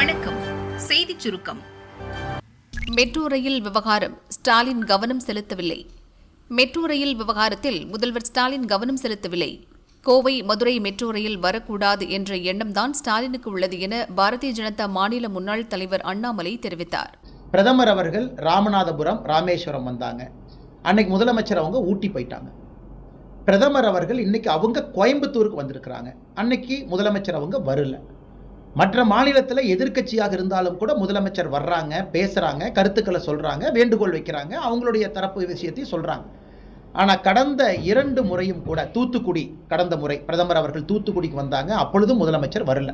வணக்கம். செய்திச் சுருக்கம். மெட்ரோ ரயில் விவகாரம் ஸ்டாலின் கவனம் செலுத்தவில்லை. மெட்ரோ ரயில் விவகாரத்தில் முதல்வர் ஸ்டாலின் கவனம் செலுத்தவில்லை. கோவை மதுரை மெட்ரோ ரயில் வரக்கூடாது என்ற எண்ணம்தான் ஸ்டாலினுக்கு உள்ளது என பாரதிய ஜனதா மாநில முன்னாள் தலைவர் அண்ணாமலை தெரிவித்தார். பிரதமர் அவர்கள் ராமநாதபுரம் ராமேஸ்வரம் வந்தாங்க. அன்னைக்கு முதலமைச்சர் அவங்க ஊட்டி போயிட்டாங்க. பிரதமர் அவர்கள் இன்னைக்கு அவங்க கோயம்புத்தூருக்கு வந்திருக்கிறாங்க. அன்னைக்கு முதலமைச்சர் அவங்க வரல. மற்ற மாநிலத்தில் எதிர்க்கட்சியாக இருந்தாலும் கூட முதலமைச்சர் வர்றாங்க பேசுகிறாங்க கருத்துக்களை சொல்கிறாங்க வேண்டுகோள் வைக்கிறாங்க அவங்களுடைய தரப்பு விஷயத்தையும் சொல்கிறாங்க ஆனால் கடந்த இரண்டு முறையும் கூட தூத்துக்குடி கடந்த முறை பிரதமர் அவர்கள் தூத்துக்குடிக்கு வந்தாங்க அப்பொழுதும் முதலமைச்சர் வரல.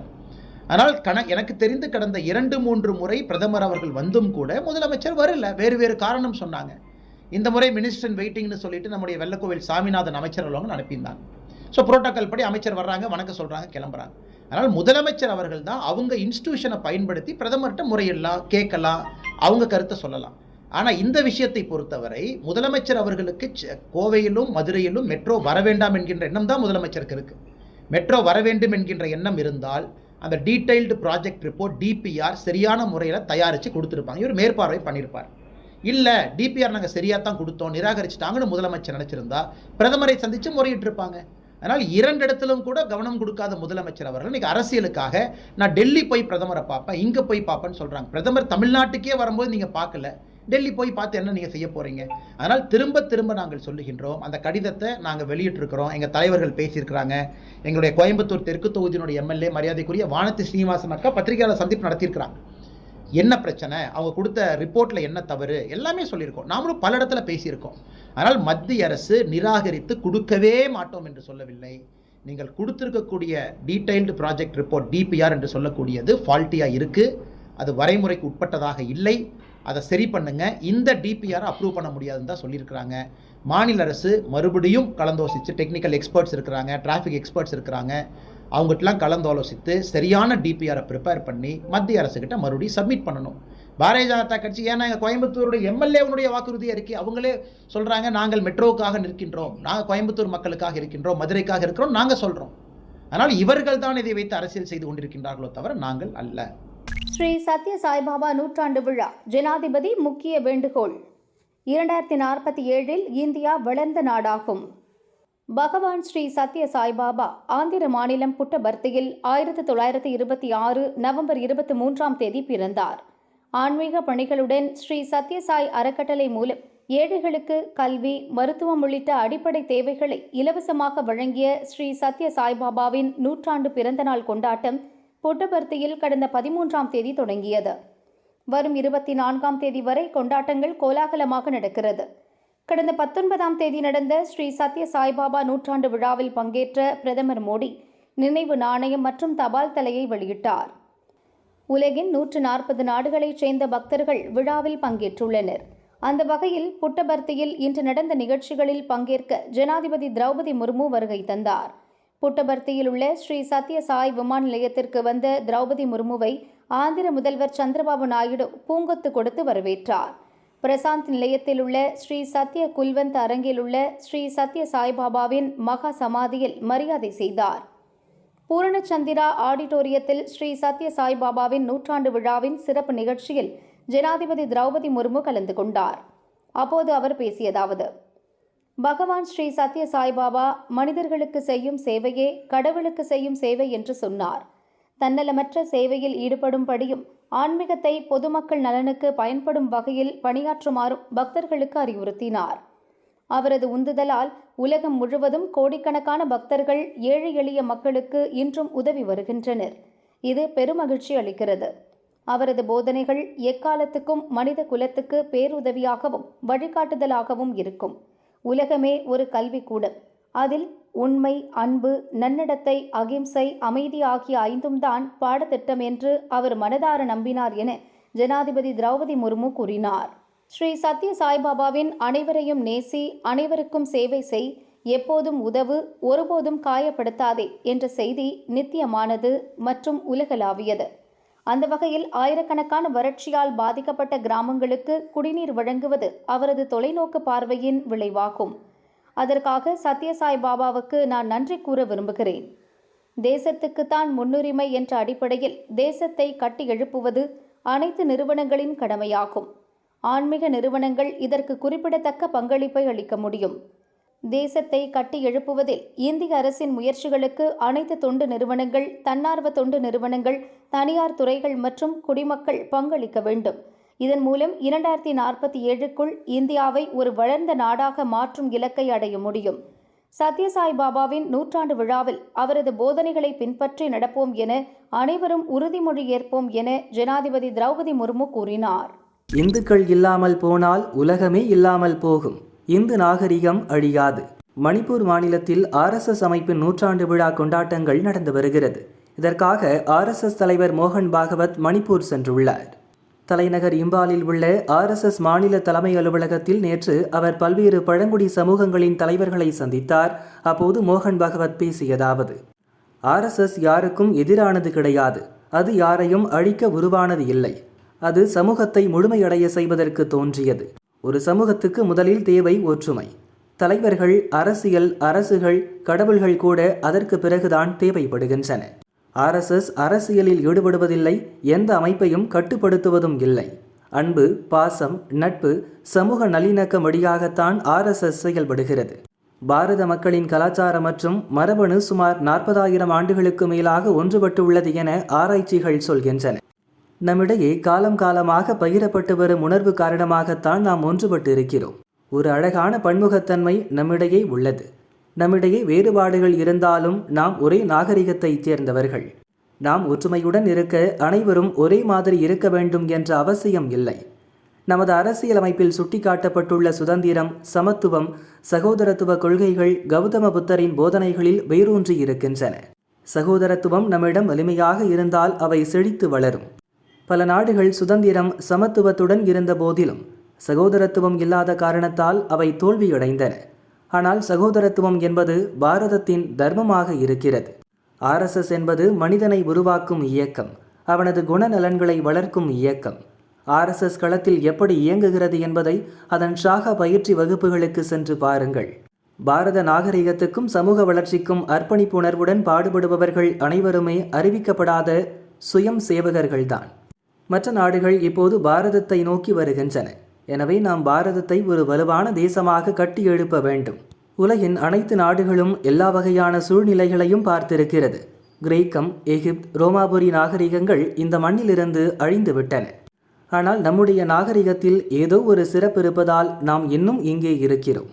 ஆனால் கண எனக்கு தெரிந்து கடந்த இரண்டு மூன்று முறை பிரதமர் அவர்கள் வந்தும் கூட முதலமைச்சர் வரல. வேறு வேறு காரணம் சொன்னாங்க. இந்த முறை மினிஸ்டர் வெயிட்டிங்னு சொல்லிட்டு நம்முடைய வெள்ளக்கோவில் சாமிநாதன் அமைச்சர் அவங்க அனுப்பியிருந்தாங்க. ஸோ புரோட்டோக்கால் படி அமைச்சர் வர்றாங்க வணக்கம் சொல்கிறாங்க கிளம்புறாங்க. அதனால் முதலமைச்சர் அவர்கள் தான் அவங்க இன்ஸ்டியூஷனை பயன்படுத்தி பிரதமர்கிட்ட முறையிடலாம் கேட்கலாம் அவங்க கருத்தை சொல்லலாம். ஆனால் இந்த விஷயத்தை பொறுத்தவரை முதலமைச்சர் அவர்களுக்கு கோவையிலும் மதுரையிலும் மெட்ரோ வர வேண்டாம் என்கின்ற எண்ணம் தான் முதலமைச்சருக்கு இருக்குது மெட்ரோ வர வேண்டும் என்கின்ற எண்ணம் இருந்தால் அந்த டீடைல்டு ப்ராஜெக்ட் ரிப்போர்ட் டிபிஆர் சரியான முறையில் தயாரித்து கொடுத்துருப்பாங்க. இவர் மேற்பார்வை பண்ணியிருப்பார். இல்லை டிபிஆர் நாங்கள் சரியாக தான் கொடுத்தோம் நிராகரிச்சிட்டாங்கன்னு முதலமைச்சர் நினச்சிருந்தா பிரதமரை சந்தித்து முறையிட்டு இருப்பாங்க அதனால் இரண்டு இடத்திலும் கூட கவனம் கொடுக்காத முதலமைச்சர் அவர்கள் இன்னைக்கு அரசியலுக்காக நான் டெல்லி போய் பிரதமரை பார்ப்பேன் இங்கே போய் பார்ப்பேன்னு சொல்கிறாங்க பிரதமர் தமிழ்நாட்டுக்கே வரும்போது நீங்கள் பார்க்கல. டெல்லி போய் பார்த்து என்ன நீங்கள் செய்ய போகிறீங்க அதனால் திரும்ப திரும்ப நாங்கள் சொல்லுகின்றோம். அந்த கடிதத்தை நாங்கள் வெளியிட்டிருக்கிறோம். எங்கள் தலைவர்கள் பேசியிருக்கிறாங்க. எங்களுடைய கோயம்புத்தூர் தெற்கு தொகுதியினுடைய எம்எல்ஏ மரியாதைக்குரிய வானத்தி ஸ்ரீனிவாசன் அக்கா பத்திரிகையாளர் சந்திப்பு நடத்தியிருக்கிறாங்க. என்ன பிரச்சனை? அவங்க கொடுத்த ரிப்போர்ட்டில் என்ன தவறு? எல்லாமே சொல்லியிருக்கோம். நாமளும் பல இடத்துல பேசியிருக்கோம். ஆனால் மத்திய அரசு நிராகரித்து கொடுக்கவே மாட்டோம் என்று சொல்லவில்லை. நீங்கள் கொடுத்துருக்கக்கூடிய டீடைல்டு ப்ராஜெக்ட் ரிப்போர்ட் டிபிஆர் என்று சொல்லக்கூடியது ஃபால்ட்டியாக இருக்குது அது வரைமுறைக்கு உட்பட்டதாக இல்லை. அதை சரி பண்ணுங்க. இந்த டிபிஆர் அப்ரூவ் பண்ண முடியாதுன்னு தான் சொல்லியிருக்கிறாங்க. மாநில அரசு மறுபடியும் கலந்தோசித்து டெக்னிக்கல் எக்ஸ்பர்ட்ஸ் இருக்கிறாங்க டிராஃபிக் எக்ஸ்பர்ட்ஸ் இருக்கிறாங்க. அவங்ககிட்டலாம் கலந்தாலோசித்து சரியான டிபிஆரை ப்ரிப்பேர் பண்ணி மத்திய அரசுக்கிட்ட மறுபடியும் சப்மிட் பண்ணணும். பாரதிய ஜனதா கட்சி ஏன்னா எங்கள் கோயம்புத்தூருடைய எம்எல்ஏவனுடைய வாக்குறுதி இருக்குது அவங்களே சொல்கிறாங்க நாங்கள் மெட்ரோவுக்காக நிற்கின்றோம். நாங்கள் கோயம்புத்தூர் மக்களுக்காக இருக்கின்றோம். மதுரைக்காக இருக்கிறோம். நாங்கள் சொல்கிறோம் அதனால் இவர்கள் தான் இதை வைத்து அரசியல் செய்து கொண்டிருக்கின்றார்களோ தவிர நாங்கள் அல்ல. ஸ்ரீ சத்ய சாய்பாபா நூற்றாண்டு விழா ஜனாதிபதி முக்கிய வேண்டுகோள். இரண்டாயிரத்தி நாற்பத்தி ஏழில் இந்தியா வளர்ந்த நாடாகும். பகவான் ஸ்ரீ சத்ய சாய்பாபா ஆந்திர மாநிலம் புட்டபர்த்தியில் ஆயிரத்தி தொள்ளாயிரத்தி இருபத்தி ஆறு நவம்பர் இருபத்தி மூன்றாம் தேதி பிறந்தார். ஆன்மீக பணிகளுடன் ஸ்ரீ சத்யசாய் அறக்கட்டளை மூலம் ஏழைகளுக்கு கல்வி மருத்துவம் உள்ளிட்ட அடிப்படை தேவைகளை இலவசமாக வழங்கிய ஸ்ரீ சத்ய சாய்பாபாவின் நூற்றாண்டு பிறந்தநாள் கொண்டாட்டம் புட்டபர்த்தியில் கடந்த பதிமூன்றாம் தேதி தொடங்கியது. வரும் இருபத்தி நான்காம் தேதி வரை கொண்டாட்டங்கள் கோலாகலமாக நடக்கிறது. கடந்த பத்தொன்பதாம் தேதி நடந்த ஸ்ரீ சத்ய சாய்பாபா நூற்றாண்டு விழாவில் பங்கேற்ற பிரதமர் மோடி நினைவு நாணயம் மற்றும் தபால் தலையை வெளியிட்டார். உலகின் நூற்று நாற்பது நாடுகளைச் சேர்ந்த பக்தர்கள் விழாவில் பங்கேற்றுள்ளனர். அந்த வகையில் புட்டபர்த்தியில் இன்று நடந்த நிகழ்ச்சிகளில் பங்கேற்க ஜனாதிபதி திரௌபதி முர்மு வருகை தந்தார். புட்டபர்த்தியில் உள்ள ஸ்ரீ சத்ய சாய் விமான நிலையத்திற்கு வந்த திரௌபதி முர்முவை ஆந்திர முதல்வர் சந்திரபாபு நாயுடு பூங்கொத்து கொடுத்து வரவேற்றார். பிரசாந்த் நிலையத்தில் உள்ள ஸ்ரீ சத்ய குல்வந்த் அரங்கில் உள்ள ஸ்ரீ சத்ய சாய்பாபாவின் மகா சமாதியில் மரியாதை செய்தார். பூரணச்சந்திரா ஆடிட்டோரியத்தில் ஸ்ரீ சத்ய சாய்பாபாவின் நூற்றாண்டு விழாவின் சிறப்பு நிகழ்ச்சியில் ஜனாதிபதி திரௌபதி முர்மு கலந்து கொண்டார். அப்போது அவர் பேசியதாவது பகவான் ஸ்ரீ சத்ய சாய்பாபா மனிதர்களுக்கு செய்யும் சேவையே கடவுளுக்கு செய்யும் சேவை என்று சொன்னார். தன்னலமற்ற சேவையில் ஈடுபடும்படியும் ஆன்மீகத்தை பொதுமக்கள் நலனுக்கு பயன்படும் வகையில் பணியாற்றுமாறும் பக்தர்களுக்கு அறிவுறுத்தினார். அவரது உந்துதலால் உலகம் முழுவதும் கோடிக்கணக்கான பக்தர்கள் ஏழை எளிய மக்களுக்கு இன்றும் உதவி வருகின்றனர். இது பெருமகிழ்ச்சி அளிக்கிறது. அவரது போதனைகள் எக்காலத்துக்கும் மனித குலத்துக்கு பேருதவியாகவும் வழிகாட்டுதலாகவும் இருக்கும். உலகமே ஒரு கல்விக்கூடம். அதில் உண்மை அன்பு நன்னடத்தை அகிம்சை அமைதி ஆகிய ஐந்தும் தான் பாடத்திட்டம் என்று அவர் மனதார நம்பினார் என ஜனாதிபதி திரௌபதி முர்மு கூறினார். ஸ்ரீ சத்ய சாய்பாபாவின் அனைவரையும் நேசி அனைவருக்கும் சேவை செய் எப்போதும் உதவு ஒருபோதும் காயப்படுத்தாதே என்ற செய்தி நித்தியமானது மற்றும் உலகளாவியது. அந்த வகையில் ஆயிரக்கணக்கான வறட்சியால் பாதிக்கப்பட்ட கிராமங்களுக்கு குடிநீர் வழங்குவது அவரது தொலைநோக்கு பார்வையின் விளைவாகும். அதற்காக சத்யசாய் பாபாவுக்கு நான் நன்றி கூற விரும்புகிறேன். தேசத்துக்குத்தான் முன்னுரிமை என்ற அடிப்படையில் தேசத்தை கட்டி எழுப்புவது அனைத்து நிறுவனங்களின் கடமையாகும். ஆன்மீக நிறுவனங்கள் இதற்கு குறிப்பிடத்தக்க பங்களிப்பை அளிக்க முடியும். தேசத்தை கட்டி எழுப்புவதில் இந்திய அரசின் முயற்சிகளுக்கு அனைத்து தொண்டு நிறுவனங்கள் தன்னார்வ தொண்டு நிறுவனங்கள் தனியார் துறைகள் மற்றும் குடிமக்கள் பங்களிக்க வேண்டும். இதன் மூலம் இரண்டாயிரத்தி நாற்பத்தி ஏழுக்குள் இந்தியாவை ஒரு வளர்ந்த நாடாக மாற்றும் இலக்கை அடைய முடியும். சத்யசாய் பாபாவின் நூற்றாண்டு விழாவில் அவரது போதனைகளை பின்பற்றி நடப்போம் என அனைவரும் உறுதிமொழி ஏற்போம் என ஜனாதிபதி திரௌபதி முர்மு கூறினார். இந்துக்கள் இல்லாமல் போனால் உலகமே இல்லாமல் போகும். இந்து நாகரிகம் அழியாது. மணிப்பூர் மாநிலத்தில் ஆர்எஸ்எஸ் அமைப்பின் நூற்றாண்டு விழா கொண்டாட்டங்கள் நடந்து வருகிறது. இதற்காக ஆர்எஸ்எஸ் தலைவர் மோகன் பாகவத் மணிப்பூர் சென்றுள்ளார். தலைநகர் இம்பாலில் உள்ள ஆர்எஸ்எஸ் மாநில தலைமை அலுவலகத்தில் நேற்று அவர் பல்வேறு பழங்குடி சமூகங்களின் தலைவர்களை சந்தித்தார். அப்போது மோகன் பகவத் பேசியதாவது ஆர்எஸ்எஸ் யாருக்கும் எதிரானது கிடையாது. அது யாரையும் அழிக்க உருவானது இல்லை. அது சமூகத்தை முழுமையடைய செய்வதற்கு தோன்றியது. ஒரு சமூகத்துக்கு முதலில் தேவை ஒற்றுமை. தலைவர்கள் அரசியல் அரசுகள் கடவுள்கள் கூட அதற்கு பிறகுதான் தேவைப்படுகின்றன. ஆர்எஸ்எஸ் அரசியலில் ஈடுபடுவதில்லை எந்த அமைப்பையும் கட்டுப்படுத்துவதும் இல்லை. அன்பு பாசம் நட்பு சமூக நல்லிணக்கம் வழியாகத்தான் ஆர்எஸ்எஸ் செயல்படுகிறது. பாரத மக்களின் கலாச்சாரம் மற்றும் மரபணு சுமார் நாற்பதாயிரம் ஆண்டுகளுக்கு மேலாக ஒன்றுபட்டுள்ளது என ஆராய்ச்சிகள் சொல்கின்றன. நம்மிடையே காலம் காலமாக பகிரப்பட்டு வரும் உணர்வு காரணமாகத்தான் நாம் ஒன்றுபட்டு இருக்கிறோம் ஒரு அழகான பன்முகத்தன்மை நம்மிடையே உள்ளது. நம்மிடையே வேறுபாடுகள் இருந்தாலும் நாம் ஒரே நாகரிகத்தைச் சேர்ந்தவர்கள். நாம் ஒற்றுமையுடன் இருக்க அனைவரும் ஒரே மாதிரி இருக்க வேண்டும் என்ற அவசியம் இல்லை. நமது அரசியலமைப்பில் சுட்டிக்காட்டப்பட்டுள்ள சுதந்திரம் சமத்துவம் சகோதரத்துவ கொள்கைகள் கௌதம புத்தரின் போதனைகளில் வேரூன்றி இருக்கின்றன. சகோதரத்துவம் நம்மிடம் வலிமையாக இருந்தால் அவை செழித்து வளரும். பல நாடுகள் சுதந்திரம் சமத்துவத்துடன் இருந்த போதிலும் சகோதரத்துவம் இல்லாத காரணத்தால் அவை தோல்வியடைந்தன. ஆனால் சகோதரத்துவம் என்பது பாரதத்தின் தர்மமாக இருக்கிறது. ஆர்எஸ்எஸ் என்பது மனிதனை உருவாக்கும் இயக்கம் அவனது குணநலன்களை வளர்க்கும் இயக்கம். ஆர்எஸ்எஸ் களத்தில் எப்படி இயங்குகிறது என்பதை அதன் ஷாக பயிற்சி வகுப்புகளுக்கு சென்று பாருங்கள். பாரத நாகரிகத்துக்கும் சமூக வளர்ச்சிக்கும் அர்ப்பணிப்பு உணர்வுடன் பாடுபடுபவர்கள் அனைவருமே அறிவிக்கப்படாத சுயம் சேவகர்கள்தான் மற்ற நாடுகள் இப்போது பாரதத்தை நோக்கி வருகின்றன. எனவே நாம் பாரதத்தை ஒரு வலுவான தேசமாக கட்டி எழுப்ப வேண்டும். உலகின் அனைத்து நாடுகளும் எல்லா வகையான சூழ்நிலைகளையும் பார்த்திருக்கிறது. கிரேக்கம் எகிப்த் ரோமாபுரி நாகரிகங்கள் இந்த மண்ணிலிருந்து அழிந்துவிட்டன ஆனால் நம்முடைய நாகரிகத்தில் ஏதோ ஒரு சிறப்பு இருப்பதால் நாம் இன்னும் இங்கே இருக்கிறோம்.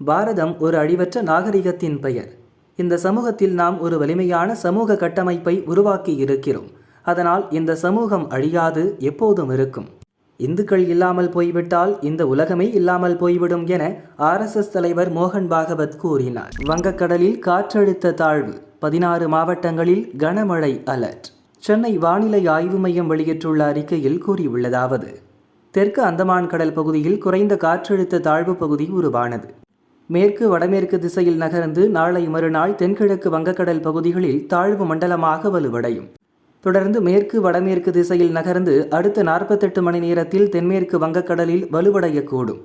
பாரதம் ஒரு அழிவற்ற நாகரிகத்தின் பெயர். இந்த சமூகத்தில் நாம் ஒரு வலிமையான சமூக கட்டமைப்பை உருவாக்கி இருக்கிறோம். அதனால் இந்த சமூகம் அழியாது எப்போதும் இருக்கும். இந்துக்கள் இல்லாமல் போய்விட்டால் இந்த உலகமே இல்லாமல் போய்விடும் என ஆர்எஸ்எஸ் தலைவர் மோகன் பாகவத் கூறினார். வங்கக்கடலில் காற்றழுத்த தாழ்வு பதினாறு மாவட்டங்களில் கனமழை அலர்ட். சென்னை வானிலை ஆய்வு மையம் வெளியிட்டுள்ள அறிக்கையில் கூறியுள்ளதாவது தெற்கு அந்தமான் கடல் பகுதியில் குறைந்த காற்றழுத்த தாழ்வு பகுதி உருவானது. மேற்கு வடமேற்கு திசையில் நகர்ந்து நாளை மறுநாள் தென்கிழக்கு வங்கக்கடல் பகுதிகளில் தாழ்வு மண்டலமாக வலுவடையும். தொடர்ந்து மேற்கு வடமேற்கு திசையில் நகர்ந்து அடுத்த நாற்பத்தெட்டு மணி நேரத்தில் தென்மேற்கு வங்கக்கடலில் வலுவடையக்கூடும்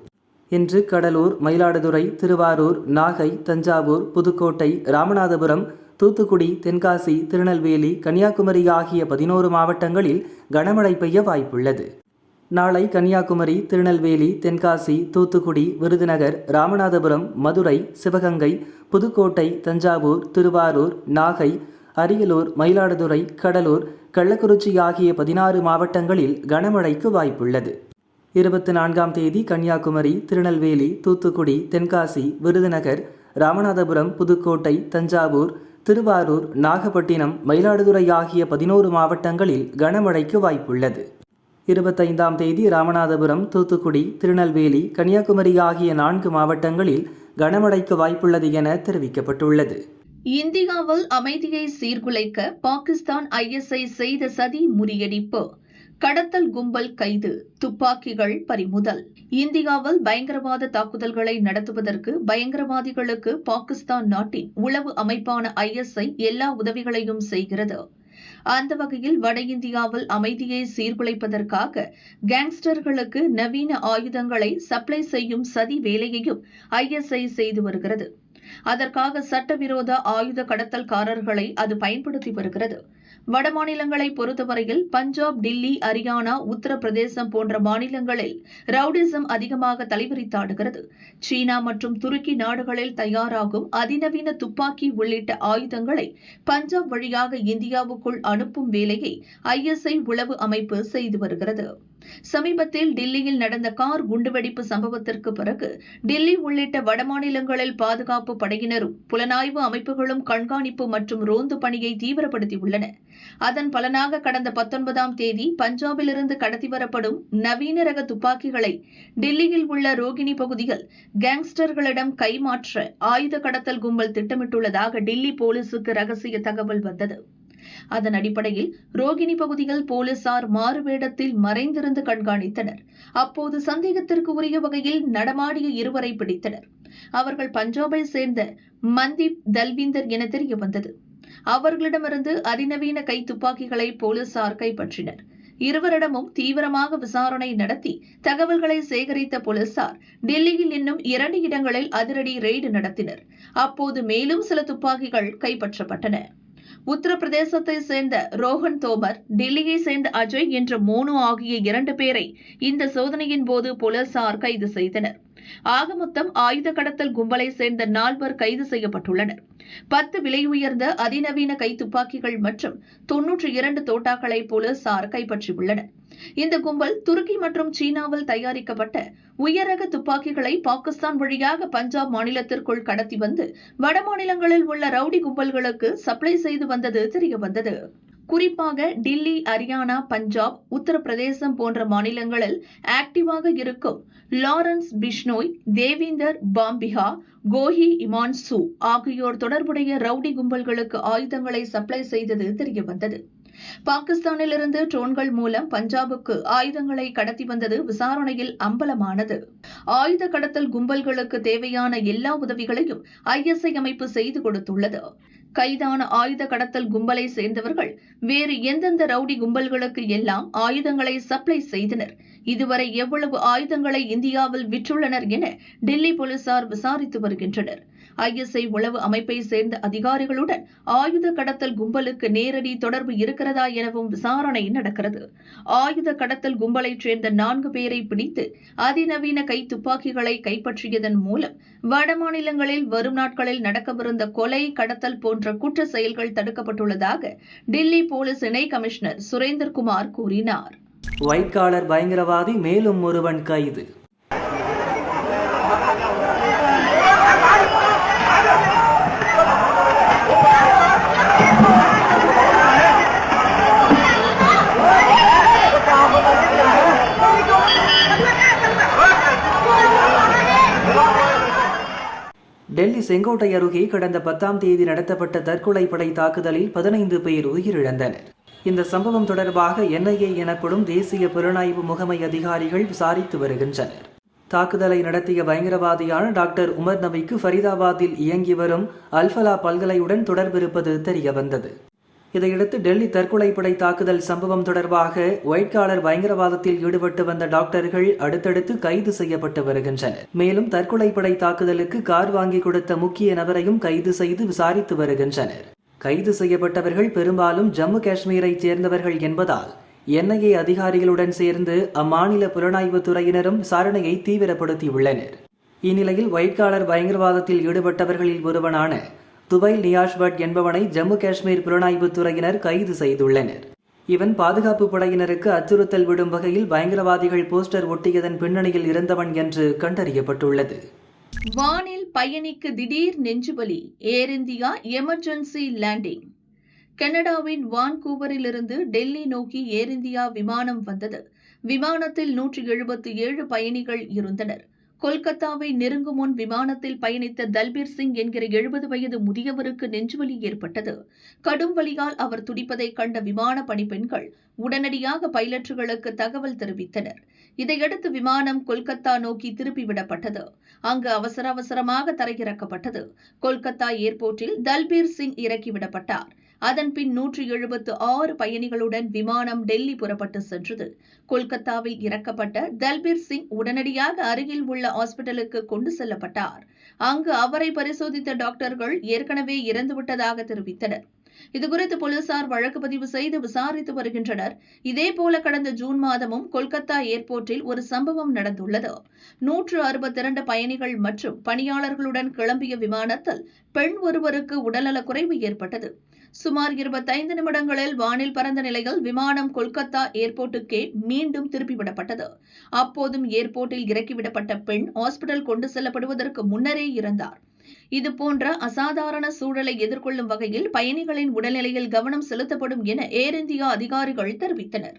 இன்று கடலூர் மயிலாடுதுறை திருவாரூர் நாகை தஞ்சாவூர் புதுக்கோட்டை ராமநாதபுரம் தூத்துக்குடி தென்காசி திருநெல்வேலி கன்னியாகுமரி ஆகிய பதினோரு மாவட்டங்களில் கனமழை பெய்ய வாய்ப்புள்ளது. நாளை கன்னியாகுமரி திருநெல்வேலி தென்காசி தூத்துக்குடி விருதுநகர் ராமநாதபுரம் மதுரை சிவகங்கை புதுக்கோட்டை தஞ்சாவூர் திருவாரூர் நாகை அரியலூர் மயிலாடுதுறை கடலூர் கள்ளக்குறிச்சி ஆகிய பதினாறு மாவட்டங்களில் கனமழைக்கு வாய்ப்புள்ளது. இருபத்தி நான்காம் தேதி கன்னியாகுமரி திருநெல்வேலி தூத்துக்குடி தென்காசி விருதுநகர் ராமநாதபுரம் புதுக்கோட்டை தஞ்சாவூர் திருவாரூர் நாகப்பட்டினம் மயிலாடுதுறை ஆகிய பதினோரு மாவட்டங்களில் கனமழைக்கு வாய்ப்புள்ளது. இருபத்தைந்தாம் தேதி ராமநாதபுரம் தூத்துக்குடி திருநெல்வேலி கன்னியாகுமரி ஆகிய நான்கு மாவட்டங்களில் கனமழைக்கு வாய்ப்புள்ளது என தெரிவிக்கப்பட்டுள்ளது. இந்தியாவில் அமைதியை சீர்குலைக்க பாகிஸ்தான் ஐஎஸ்ஐ செய்த சதி முறியடிப்பு கடத்தல் கும்பல் கைது துப்பாக்கிகள் பறிமுதல். இந்தியாவில் பயங்கரவாத தாக்குதல்களை நடத்துவதற்கு பயங்கரவாதிகளுக்கு பாகிஸ்தான் நாட்டின் உளவு அமைப்பான ஐஎஸ்ஐ எல்லா உதவிகளையும் செய்கிறது. அந்த வகையில் வட இந்தியாவில் அமைதியை சீர்குலைப்பதற்காக கேங்ஸ்டர்களுக்கு நவீன ஆயுதங்களை சப்ளை செய்யும் சதி வேலையையும் ஐஎஸ்ஐ செய்து வருகிறது. அதற்காக சட்டவிரோத ஆயுத கடத்தல்காரர்களை அது பயன்படுத்தி வருகிறது. வடமாநிலங்களை பொறுத்தவரையில் பஞ்சாப் டில்லி ஹரியானா உத்தரப்பிரதேசம் போன்ற மாநிலங்களில் ரவுடிசம் அதிகமாக தலைவிரித்தாடுகிறது சீனா மற்றும் துருக்கி நாடுகளில் தயாராகும் அதிநவீன துப்பாக்கி உள்ளிட்ட ஆயுதங்களை பஞ்சாப் வழியாக இந்தியாவுக்குள் அனுப்பும் வேலையை ஐஎஸ்ஐ உளவு அமைப்பு செய்து வருகிறது. சமீபத்தில் டில்லியில் நடந்த கார் குண்டுவெடிப்பு சம்பவத்திற்கு பிறகு டில்லி உள்ளிட்ட வடமாநிலங்களில் பாதுகாப்பு படையினரும் புலனாய்வு அமைப்புகளும் கண்காணிப்பு மற்றும் ரோந்து பணியை தீவிரப்படுத்தியுள்ளன. அதன் பலனாக கடந்த பத்தொன்பதாம் தேதி பஞ்சாபிலிருந்து கடத்தி வரப்படும் நவீன ரக துப்பாக்கிகளை டில்லியில் உள்ள ரோகிணி பகுதியில் கேங்ஸ்டர்களிடம் கைமாற்ற ஆயுத கடத்தல் கும்பல் திட்டமிட்டுள்ளதாக டில்லி போலீசுக்கு ரகசிய தகவல் வந்தது. அதன் அடிப்படையில் ரோகிணி பகுதியில் போலீசார் மாறுவேடத்தில் மறைந்திருந்து கண்காணித்தனர். அப்போது சந்தேகத்திற்கு உரிய வகையில் நடமாடிய இருவரை பிடித்தனர். அவர்கள் பஞ்சாபை சேர்ந்த மந்தீப் தல்விந்தர் என தெரிய வந்தது அவர்களிடமிருந்து அதிநவீன கை துப்பாக்கிகளை போலீசார் கைப்பற்றினர். இருவரிடமும் தீவிரமாக விசாரணை நடத்தி தகவல்களை சேகரித்த போலீசார் டெல்லியில் இன்னும் இரண்டு இடங்களில் அதிரடி ரெய்டு நடத்தினர். அப்போது மேலும் சில துப்பாக்கிகள் கைப்பற்றப்பட்டன. உத்தரப்பிரதேசத்தை சேர்ந்த ரோஹன் தோமர் டெல்லியை சேர்ந்த அஜய் என்ற மோனு ஆகிய இரண்டு பேரை இந்த சோதனையின் போது போலீசார் கைது செய்தனர். ஆக மொத்தம் ஆயுத கடத்தல் கும்பலை சேர்ந்த நால்வர் கைது செய்யப்பட்டுள்ளனர். பத்து விலை உயர்ந்த அதிநவீன கை துப்பாக்கிகள் மற்றும் தொன்னூற்றி இரண்டு தோட்டாக்களை போலீசார் கைப்பற்றியுள்ளனர். இந்த கும்பல் துருக்கி மற்றும் சீனாவில் தயாரிக்கப்பட்ட உயரக துப்பாக்கிகளை பாகிஸ்தான் வழியாக பஞ்சாப் மாநிலத்திற்குள் கடத்தி வந்து வட மாநிலங்களில் உள்ள ரவுடி கும்பல்களுக்கு சப்ளை செய்து வந்தது தெரியவந்தது. குறிப்பாக டில்லி ஹரியானா பஞ்சாப் உத்தரப்பிரதேசம் போன்ற மாநிலங்களில் ஆக்டிவாக இருக்கும் லாரன்ஸ் பிஷ்னோய் தேவீந்தர் பாம்பிஹா கோஹி இமான்சு ஆகியோர் தொடர்புடைய ரவுடி கும்பல்களுக்கு ஆயுதங்களை சப்ளை செய்தது தெரியவந்தது. பாகிஸ்தானிலிருந்து ட்ரோன்கள் மூலம் பஞ்சாபுக்கு ஆயுதங்களை கடத்தி வந்தது விசாரணையில் அம்பலமானது. ஆயுத கடத்தல் கும்பல்களுக்கு தேவையான எல்லா உதவிகளையும் ஐஎஸ்ஐ அமைப்பு செய்து கொடுத்துள்ளது. கைதான ஆயுத கடத்தல் கும்பலை சேர்ந்தவர்கள் வேறு எந்தெந்த ரவுடி கும்பல்களுக்கு எல்லாம் ஆயுதங்களை சப்ளை செய்தனர்? இதுவரை எவ்வளவு ஆயுதங்களை இந்தியாவில் விற்றுள்ளனர் என டெல்லி போலீசார் விசாரித்து வருகின்றனர். ஐஎஸ்ஐ உளவு அமைப்பை சேர்ந்த அதிகாரிகளுடன் ஆயுத கடத்தல் கும்பலுக்கு நேரடி தொடர்பு இருக்கிறதா எனவும் விசாரணை நடக்கிறது. ஆயுத கடத்தல் கும்பலைச் சேர்ந்த நான்கு பேரை பிடித்து அதிநவீன கை துப்பாக்கிகளை கைப்பற்றியதன் மூலம் வடமாநிலங்களில் வரும் நாட்களில் நடக்கவிருந்த கொலை கடத்தல் போன்ற குற்ற செயல்கள் தடுக்கப்பட்டுள்ளதாக டெல்லி போலீஸ் இணை கமிஷனர் சுரேந்தர்குமார் கூறினார். ஒயிட் காலர் பயங்கரவாதி மேலும் ஒருவன் கைது. டெல்லி செங்கோட்டை அருகே கடந்த பத்தாம் தேதி நடத்தப்பட்ட தற்கொலை படை தாக்குதலில் பதினைந்து பேர் உயிரிழந்தனர். இந்த சம்பவம் தொடர்பாக என்ஐஏ எனப்படும் தேசிய புலனாய்வு முகமை அதிகாரிகள் விசாரித்து வருகின்றனர். தாக்குதலை நடத்திய பயங்கரவாதியான டாக்டர் உமர் நபிக்கு ஃபரிதாபாத்தில் இயங்கி வரும் அல்ஃபலா பல்கலையுடன் தொடர்பிருப்பது தெரியவந்தது. இதையடுத்து டெல்லி தற்கொலை படை தாக்குதல் சம்பவம் தொடர்பாக ஒயிட் காலர் பயங்கரவாதத்தில் ஈடுபட்டு வந்த டாக்டர்கள் அடுத்தடுத்து கைது செய்யப்பட்டு வருகின்றனர். மேலும் தற்கொலை படை தாக்குதலுக்கு கார் வாங்கி கொடுத்த முக்கிய நபரையும் கைது செய்து விசாரித்து வருகின்றனர். கைது செய்யப்பட்டவர்கள் பெரும்பாலும் ஜம்மு காஷ்மீரைச் சேர்ந்தவர்கள் என்பதால் என்ஐஏ அதிகாரிகளுடன் சேர்ந்து அம்மாநில புலனாய்வு துறையினரும் விசாரணையை தீவிரப்படுத்தியுள்ளனர். இந்நிலையில் ஒயிட் காலர் பயங்கரவாதத்தில் ஈடுபட்டவர்களில் ஒருவனான துபைல் நியாஷ் பட் என்பவனை ஜம்மு காஷ்மீர் புலனாய்வு துறையினர் கைது செய்துள்ளனர். இவன் பாதுகாப்பு படையினருக்கு அச்சுறுத்தல் விடும் வகையில் பயங்கரவாதிகள் போஸ்டர் ஒட்டியதன் பின்னணியில் இருந்தவன் என்று கண்டறியப்பட்டுள்ளது. வானில் பயணிக்கு திடீர் நெஞ்சுபலி ஏர் இந்தியா எமர்ஜென்சி லேண்டிங். கனடாவின் வான்கூவரிலிருந்து டெல்லி நோக்கி ஏர் இந்தியா விமானம் வந்தது. விமானத்தில் நூற்றி எழுபத்தி ஏழு பயணிகள் இருந்தனர். கொல்கத்தாவை நெருங்கும் முன் விமானத்தில் பயணித்த தல்பீர் சிங் என்கிற எழுபது வயது முதியவருக்கு நெஞ்சுவலி ஏற்பட்டது. கடும் வலியால் அவர் துடிப்பதை கண்ட விமான பணிப்பெண்கள் உடனடியாக பைலட்டுகளுக்கு தகவல் தெரிவித்தனர். இதையடுத்து விமானம் கொல்கத்தா நோக்கி திருப்பிவிடப்பட்டது அங்கு அவசர அவசரமாக தரையிறக்கப்பட்டது. கொல்கத்தா ஏர்போர்ட்டில் தல்பீர் சிங் இறக்கிவிடப்பட்டார் அதன் பின் நூற்றி எழுபத்து ஆறு பயணிகளுடன் விமானம் டெல்லி புறப்பட்டு சென்றது. கொல்கத்தாவில் இறக்கப்பட்ட தல்பீர் சிங் உடனடியாக அருகில் உள்ள ஹாஸ்பிட்டலுக்கு கொண்டு செல்லப்பட்டார். அங்கு அவரை பரிசோதித்த டாக்டர்கள் ஏற்கனவே இறந்துவிட்டதாக தெரிவித்தனர். இதுகுறித்து போலீசார் வழக்கு பதிவு செய்து விசாரித்து வருகின்றனர். இதேபோல கடந்த ஜூன் மாதமும் கொல்கத்தா ஏர்போர்ட்டில் ஒரு சம்பவம் நடந்துள்ளது. நூற்று அறுபத்தி இரண்டு பயணிகள் மற்றும் பணியாளர்களுடன் கிளம்பிய விமானத்தில் பெண் ஒருவருக்கு உடல்நலக்குறைவு ஏற்பட்டது. சுமார் இருபத்தைந்து நிமிடங்களில் வானில் பறந்த நிலையில் விமானம் கொல்கத்தா ஏர்போர்ட்டுக்கே மீண்டும் திருப்பிவிடப்பட்டது. அப்போதும் ஏர்போர்ட்டில் இறக்கிவிடப்பட்ட பெண் ஹாஸ்பிட்டல் கொண்டு செல்லப்படுவதற்கு முன்னரே இறந்தார். இதுபோன்ற அசாதாரண சூழலை எதிர்கொள்ளும் வகையில் பயணிகளின் உடல்நிலையில் கவனம் செலுத்தப்படும் என ஏர் இந்தியா அதிகாரிகள் தெரிவித்தனர்.